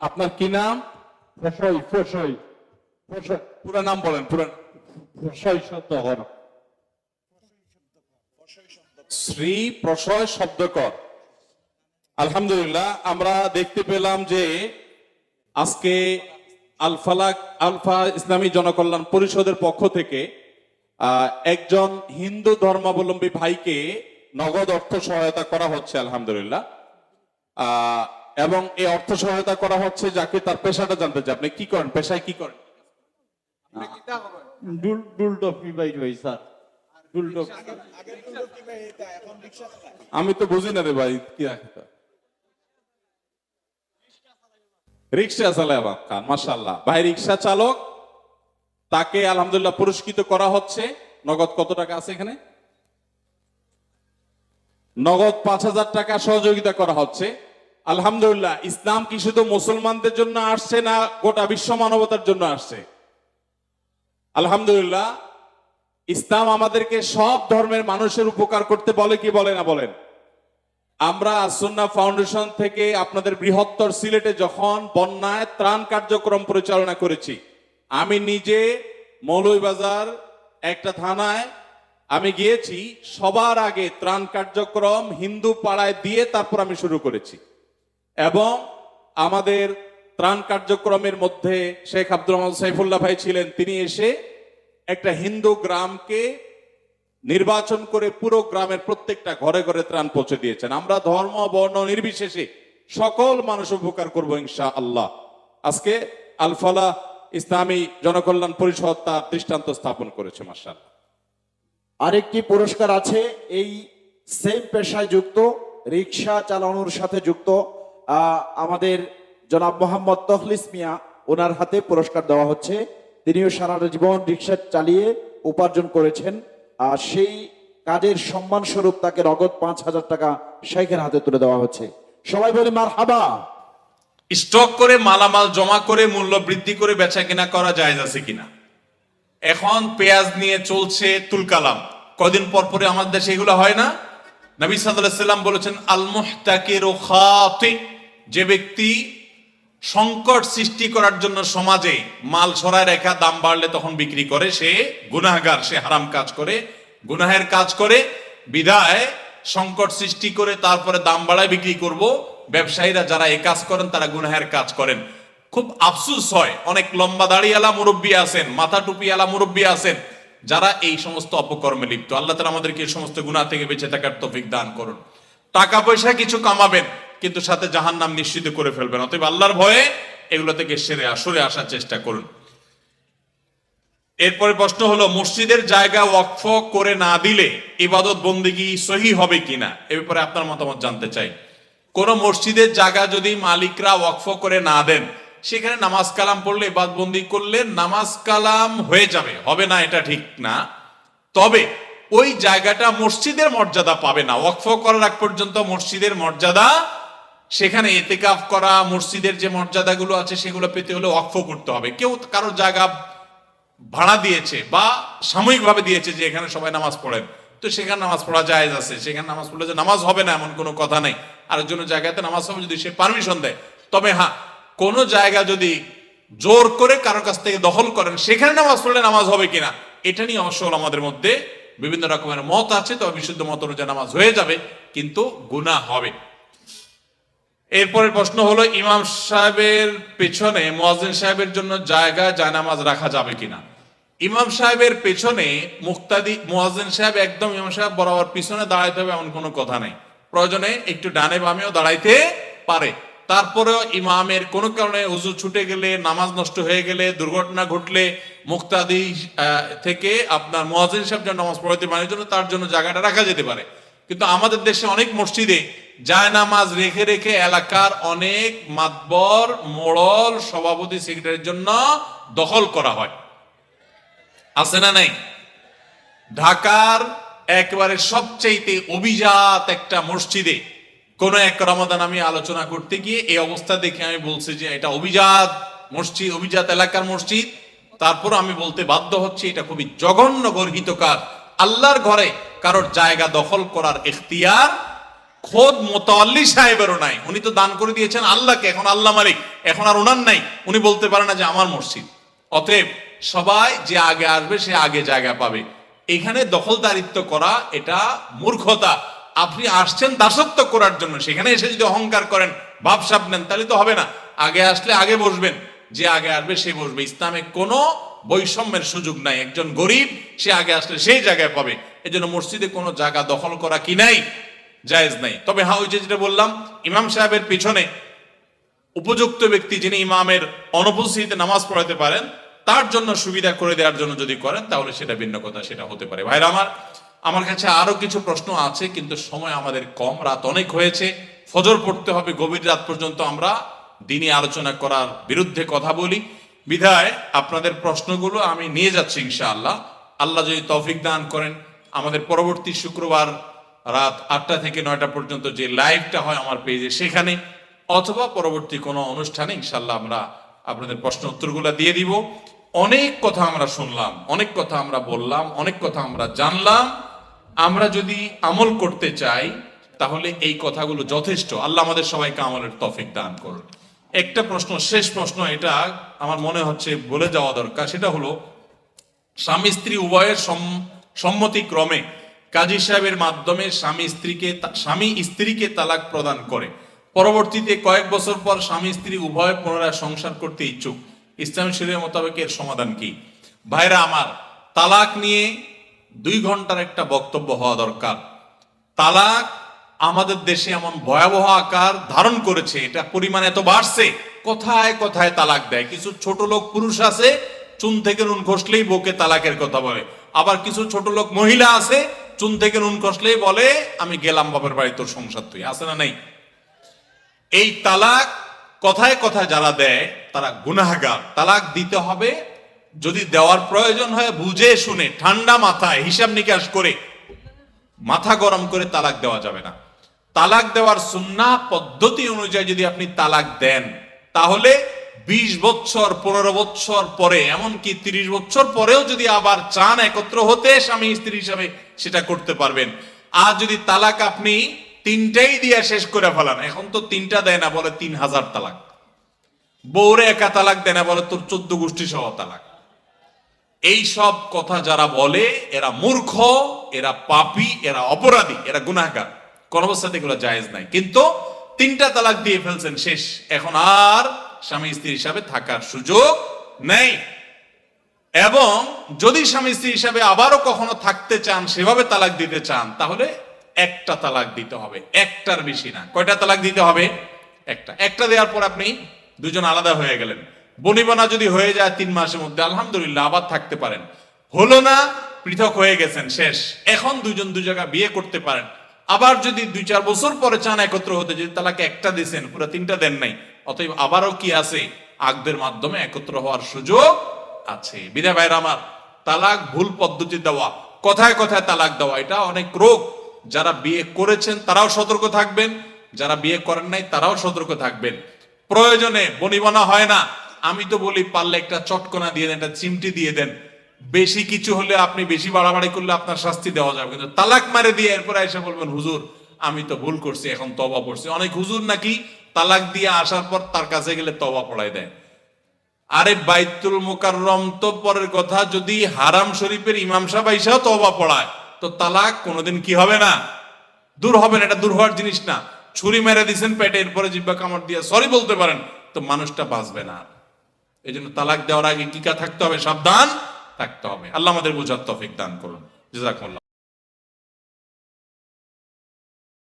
আপনার কি নাম? ফসই ফসই ফসই পুরো নাম বলেন পুরো ফসই শ্রী প্রশয় শব্দকর। আলহামদুলিল্লাহ আমরা দেখতে পেলাম যে আজকে আলফালাক আলফা ইসলামী জনকল্যাণ পরিষদের পক্ষ থেকে আহ, একজন হিন্দু ধর্মাবলম্বী ভাইকে নগদ অর্থ সহায়তা করা হচ্ছে আলহামদুলিল্লাহ। আহ, এবং এই অর্থ সহায়তা করা হচ্ছে যাকে তার পেশাটা জানতে চাই। আপনি কি করেন? পেশায় কি করেন? আমি তো বুঝি না রে ভাই কি রিক্সা চালায় আবার খান মাসাল্লাহ ভাই রিক্সা চালক তাকে আলহামদুলিল্লাহ পুরস্কৃত করা হচ্ছে। নগদ কত টাকা আছে এখানে? নগদ পাঁচ হাজার টাকা সহযোগিতা করা হচ্ছে। আলহামদুলিল্লাহ, ইসলাম কি শুধু মুসলমানদের জন্য আসছে না গোটা বিশ্ব মানবতার জন্য আসছে? আলহামদুলিল্লাহ, ইসলাম আমাদেরকে সব ধর্মের মানুষের উপকার করতে বলে কি বলে না বলেন? আমরা আসন্না ফাউন্ডেশন থেকে আপনাদের বৃহত্তর সিলেটে যখন বন্যায় ত্রাণ কার্যক্রম পরিচালনা করেছি, আমি নিজে মৌলভীবাজার একটা থানায়, আমি গিয়েছি, সবার আগে ত্রাণ কার্যক্রম হিন্দু পাড়ায় দিয়ে তারপর আমি শুরু করেছি। এবং আমাদের ত্রাণ কার্যক্রমের মধ্যে শেখ আব্দুর রহমান সাইফুল্লাহ ভাই ছিলেন, তিনি এসে একটা হিন্দু গ্রামকে নির্বাচন করে পুরো গ্রামের প্রত্যেকটা ঘরে ঘরে ত্রাণ পৌঁছে দিয়েছেন। আমরা ধর্ম, বর্ণ নির্বিশেষে সকল মানুষ উপকার করব ইনশা আল্লাহ আজকে আলফালা ইসলামী জনকল্যাণ পরিষদ তার দৃষ্টান্ত স্থাপন করেছে মার্শাল আরেকটি পুরস্কার আছে, এই সেম পেশায় যুক্ত রিক্সা চালানোর সাথে যুক্ত। আমাদের জনাব মোহাম্মদ তখলিস মিয়া, ওনার হাতে পুরস্কার দেওয়া হচ্ছে। তিনিও সারা জীবন রিক্সা চালিয়ে উপার্জন করেছেন। আর সেই কাজের সম্মান স্বরূপ তাকে নগদ পাঁচ হাজার টাকা শেখের হাতে তুলে দেওয়া হচ্ছে। সবাই বলে মার হাবা স্টক করে, মালামাল জমা করে, মূল্য বৃদ্ধি করে বেচা কিনা করা যায় আছে কিনা? এখন পেঁয়াজ নিয়ে চলছে তুলকালাম। কদিন পর পরে আমাদের দেশে এগুলো হয় না? নবী সাল্লাম বলেছেন আল মুহতাকির যে ব্যক্তি সংকট সৃষ্টি করার জন্য সমাজে মাল ছড়ায় রেখা দাম বাড়লে তখন বিক্রি করে, সে গুনাহগার, সে হারাম কাজ করে, গুনাহের কাজ করে, বিদায়, সংকট সৃষ্টি করে তারপরে দাম বাড়ায় বিক্রি করব। ব্যবসায়ীরা যারা এ কাজ করেন, তারা গুনাহের কাজ করেন। খুব আফসুস হয়, অনেক লম্বা দাড়িওয়ালা মুরব্বী আছেন, মাথা টুপিওয়ালা মুরব্বী আছেন, যারা এই সমস্ত অপকর্মে লিপ্ত। আল্লাহ তালা আমাদেরকে এই সমস্ত গুনাহ থেকে বেঁচে থাকার তৌফিক দান করুন। টাকা পয়সা কিছু কামাবেন কিন্তু সাথে জাহান নাম নিশ্চিত করে ফেলবেন। অতএব আল্লাহর ভয়ে এগুলো থেকে সেরে সরে আসার চেষ্টা করুন। এরপরে প্রশ্ন হলো, মসজিদের জায়গা ওয়াকফ করে না দিলে ইবাদত বন্দিগি সহি হবে কিনা? এ ব্যাপারে আপনার মতামত জানতে চাই। কোন মসজিদের জায়গা যদি মালিকরা ওয়াকফ করে না দেন, সেখানে নামাজ কালাম পড়লে ইবাদ বন্দি করলে নামাজ কালাম হয়ে যাবে। হবে না, এটা ঠিক না। তবে ওই জায়গাটা মসজিদের মর্যাদা পাবে না। ওয়াকফ করার আগ পর্যন্ত মসজিদের মর্যাদা সেখানে এতেকাফ করা, মসজিদের যে মর্যাদাগুলো আছে সেগুলো পেতে হলে অক্ষ করতে হবে। কেউ কারোর জায়গা ভাড়া দিয়েছে বা সাময়িকভাবে দিয়েছে যে এখানে সবাই নামাজ পড়েন তো সেখানে নামাজ পড়া জায়েজ আছে। সেখানে নামাজ পড়লে যে নামাজ হবে না এমন কোনো কথা নেই। আর আরেকজনের জায়গাতে নামাজ হবে যদি সে পারমিশন দেয়। তবে হ্যাঁ কোন জায়গা যদি জোর করে কারোর কাছ থেকে দখল করেন, সেখানে নামাজ পড়লে নামাজ হবে কিনা, এটা নিয়ে অবশ্য আমাদের মধ্যে বিভিন্ন রকমের মত আছে। তবে বিশুদ্ধ মত অনুযায়ী নামাজ হয়ে যাবে, কিন্তু গুনাহ হবে। এরপরের প্রশ্ন হলো, ইমাম সাহেবের পেছনে, মুয়াজ্জিন সাহেবের জন্য জায়গা জায়নামাজ রাখা যাবে কিনা? ইমাম সাহেবের পেছনে মুক্তাদি, মুয়াজ্জিন সাহেব একদম, ইমাম সাহেব বরাবর পিছনে দাঁড়াইতে হবে এমন কোনো কথা নেই। প্রয়োজনে একটু ডানে বামেও দাঁড়াইতে পারে। তারপরেও ইমামের কোনো কারণে উজু ছুটে গেলে, নামাজ নষ্ট হয়ে গেলে, দুর্ঘটনা ঘটলে মুক্তাদি থেকে আপনার মুয়াজ্জিন সাহেব যেন নামাজ পড়াইতে পারে জন্য তার জন্য জায়গাটা রাখা যেতে পারে। কিন্তু আমাদের দেশে অনেক মসজিদে জায়নামাজ রেখে রেখে এলাকার অনেক মাতবর, মোড়ল সভাপতি সেক্রেটারির জন্য দখল করা হয়। আছে না নাই? ঢাকার একবারে সবচাইতে অভিজাত একটা মসজিদে কোন এক রমাদান আমি আলোচনা করতে গিয়ে এই অবস্থা দেখে আমি বলছি যে এটা অভিজাত মসজিদ, অভিজাত এলাকার মসজিদ। তারপর আমি বলতে বাধ্য হচ্ছি, এটা খুবই জঘন্য গর্হিত কাজ। আল্লাহর ঘরে কারোর জায়গা দখল করার এখতিয়ার খোদ মোতাল্লি সাহেবেরও নাই। উনি তো দান করে দিয়েছেন আল্লাহকে, এখন আল্লাহ মালিক। এখন আর ওনার নাই। উনি বলতে পারে না যে আমার মসজিদ। অতএব সবাই যে আগে আসবে, সে আগে জায়গা পাবে। এখানে দখলদারিত্ব করা, এটা মূর্খতা। আপনি আসছেন দাসত্ব করার জন্য। সেখানে এসে যদি অহংকার করেন ভাবসাব নেন, তাহলে তো হবে না। আগে আসলে আগে বসবেন। যে আগে আসবে, সে বসবে। ইসলামে কোনো বৈষম্যের সুযোগ নাই। একজন গরিব, সে আগে আসলে সেই জায়গায় পাবে। এজন্য মসজিদে কোনো জায়গা দখল করা কি নাই? জায়েজ নাই। তবে হ্যাঁ ওই যে যেটা বললাম, ইমাম সাহেবের পিছনে উপযুক্ত ব্যক্তি যিনি ইমামের অনুপস্থিতিতে নামাজ পড়াতে পারেন, তার জন্য সুবিধা করে দেওয়ার জন্য যদি করেন, তাহলে সেটা ভিন্ন কথা, সেটা হতে পারে। ভাইরা আমার আমার কাছে আরও কিছু প্রশ্ন আছে, কিন্তু সময় আমাদের কম, রাত অনেক হয়েছে, ফজর পড়তে হবে, গভীর রাত পর্যন্ত আমরা দিনই আলোচনা করার বিরুদ্ধে কথা বলি। বিধায় আপনাদের প্রশ্নগুলো আমি নিয়ে যাচ্ছি, ইনশাআল্লাহ। আল্লাহ যদি তৌফিক দান করেন, আমাদের পরবর্তী শুক্রবার রাত আটটা থেকে নয়টা পর্যন্ত যে লাইভটা হয় আমার পেজে সেখানে, অথবা পরবর্তী কোনো অনুষ্ঠানে ইনশাল্লাহ আমরা আপনাদের প্রশ্ন উত্তরগুলো দিয়ে দিব। অনেক কথা আমরা শুনলাম, অনেক কথা আমরা বললাম, অনেক কথা আমরা জানলাম। আমরা যদি আমল করতে চাই, তাহলে এই কথাগুলো যথেষ্ট। আল্লাহ আমাদের সবাইকে আমলের তফিক দান করুন। একটা প্রশ্ন, শেষ প্রশ্ন, এটা আমার মনে হচ্ছে বলে যাওয়া দরকার। সেটা হলো স্বামী স্ত্রী উভয়ের সম- সম্মতিক্রমে কাজী সাহেবের মাধ্যমে স্বামী স্ত্রীকে স্বামী স্ত্রীকে তালাক প্রদান করে। পরবর্তীতে কয়েক বছর পর স্বামী স্ত্রী উভয় পুনরায় সংসার করতে ইচ্ছুক। ইসলামী শরীরের মোতাবেক এর সমাধান কি? ভাইরা আমার, তালাক নিয়ে দুই ঘণ্টার একটা বক্তব্য হওয়া দরকার। তালাক আমাদের দেশে এমন ভয়াবহ আকার ধারণ করেছে, এটা পরিমাণ এত বাড়ছে, কোথায় কোথায় তালাক দেয়? কিছু ছোট লোক পুরুষ আছে, চুন থেকে নুন ঘষলেই বউকে তালাকের কথা বলে। আবার কিছু ছোট লোক মহিলা আছে চুন থেকে নুন খসলেই বলে, আমি গেলাম বাপের বাড়ি, তোর সংসার তুই। আছে না নাই? এই তালাক কথায় কথায় যারা দেয়, তারা গুনাহগার। তালাক দিতে হবে, যদি দেওয়ার প্রয়োজন হয়, বুঝে শুনে, ঠান্ডা মাথায়, হিসাব নিকাশ করে, মাথা গরম করে তালাক দেওয়া যাবে না। তালাক দেওয়ার সুন্না পদ্ধতি অনুযায়ী যদি আপনি তালাক দেন, তাহলে বিশ বছর পনেরো বছর পরে, এমনকি তিরিশ বছর পরেও যদি আবার চান একত্র হতে, স্বামী স্ত্রী হিসাবে সেটা করতে পারবেন। আর যদি তালাক আপনি তিনটাই দিয়ে শেষ করে ফেলান, এখন তো তিনটা দেয় না, বলে তিন হাজার তালাক। বউরে একা তালাক দেয় না, বলে তোর চোদ্দ গোষ্ঠী সহ তালাক। এই সব কথা যারা বলে, এরা মূর্খ, এরা পাপি, এরা অপরাধী, এরা গুনাহগার। কোন অবস্থাতে এগুলো জায়েজ নাই। কিন্তু তিনটা তালাক দিয়ে ফেলছেন, শেষ। এখন আর স্বামী স্ত্রী হিসাবে থাকার সুযোগ নেই। এবং যদি স্বামী স্ত্রী হিসাবে আবারও কখনো থাকতে চান, সেভাবে তালাক দিতে চান, তাহলে একটা তালাক দিতে হবে। একটার বেশি না। কয়টা তালাক দিতে হবে? একটা। একটা দেওয়ার পর আপনি দুজন আলাদা হয়ে গেলেন। বনিবনা যদি হয়ে যায় তিন মাসের মধ্যে, আলহামদুলিল্লাহ, আবার থাকতে পারেন। হলো না, পৃথক হয়ে গেছেন, শেষ। এখন দুজন দু জায়গা বিয়ে করতে পারেন। আবার যদি দুই চার বছর পরে চান একত্র হতে, যদি তালাকে একটা দিয়েছেন, পুরো তিনটা দেন নাই অতএব আবারও কি আছে? আগদের মাধ্যমে একত্র হওয়ার সুযোগ আছে। বিদা ভাইরা আমার, তালাক ভুল পদ্ধতি দেওয়া, কথায় কথায় তালাক দেওয়া, এটা অনেক রোগ। যারা বিয়ে করেছেন, তারাও সতর্ক থাকবেন। যারা বিয়ে করেন নাই, তারাও সতর্ক থাকবেন। প্রয়োজনে বনিবনা হয় না। আমি তো বলি, পারলে একটা চটকনা দিয়ে দেন, একটা চিমটি দিয়ে দেন। বেশি কিছু হলে আপনি বেশি বাড়াবাড়ি করলে আপনার শাস্তি দেওয়া যাবে। কিন্তু তালাক মারে দিয়ে এরপরে এসে বলবেন, হুজুর, আমি তো ভুল করছি, এখন তবা পড়ছি অনেক হুজুর নাকি তালাক দিয়ে আসার পর তার কাছে গেলে তবা পড়াই দেয়। আরে বাইতুল মোকাররম তো পরের কথা, যদি হারাম শরীফের ইমাম সাহেব তওবা পড়ায়, তো তালাক কোনোদিন কি হবে না? দূর হবে না, এটা দূর হওয়ার জিনিস না। ছুরি মেরে দিছেন পেটে, এরপরে জিব্বা কামড় দিয়ে, সরি বলতে পারেন, তো মানুষটা বাঁচবে না। এই জন্য তালাক দেওয়ার আগে টিকা থাকতে হবে, সাবধান থাকতে হবে। আল্লাহ আমাদের বোঝার তফিক দান করুন।